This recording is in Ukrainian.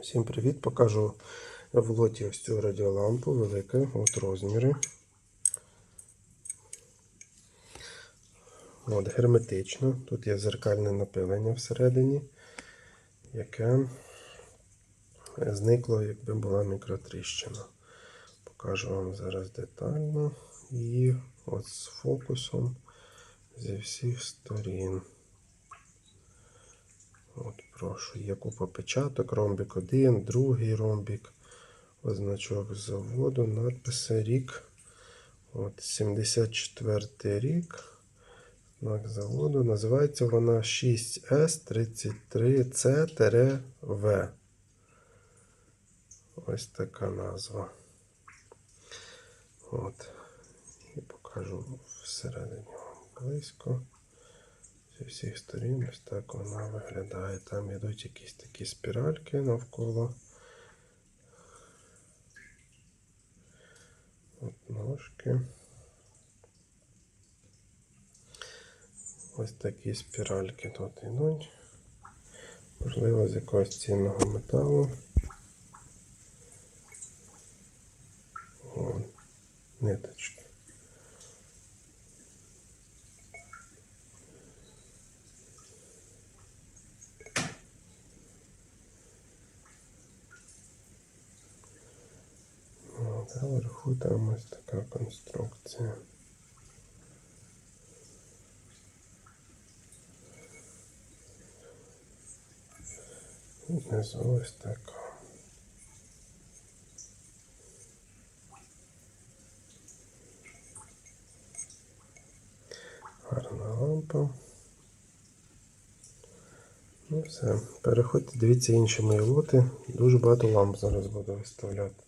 Всім привіт! Покажу в лоті ось цю радіолампу, велика, от розміри. От, герметично. Тут є зеркальне напилення всередині, яке зникло, якби була мікротріщина. Покажу вам зараз детально і от з фокусом зі всіх сторін. Прошу, є купа печаток, ромбік 1, другий ромбік, означок заводу, надписи рік. От, 74 рік. Знак заводу. Називається вона 6S33C-V. Ось така назва. От. І покажу всередині близько. Зі всіх сторін ось так вона виглядає. Там йдуть якісь такі спіральки навколо. От ножки. Ось такі спіральки тут йдуть. Можливо, з якогось цінного металу. Вон, ниточки. От, а вверху там ось така конструкція. І Внизу ось така. Гарна лампа. Ну все. Переходьте, дивіться інші мої лоти. Дуже багато ламп зараз буду виставляти.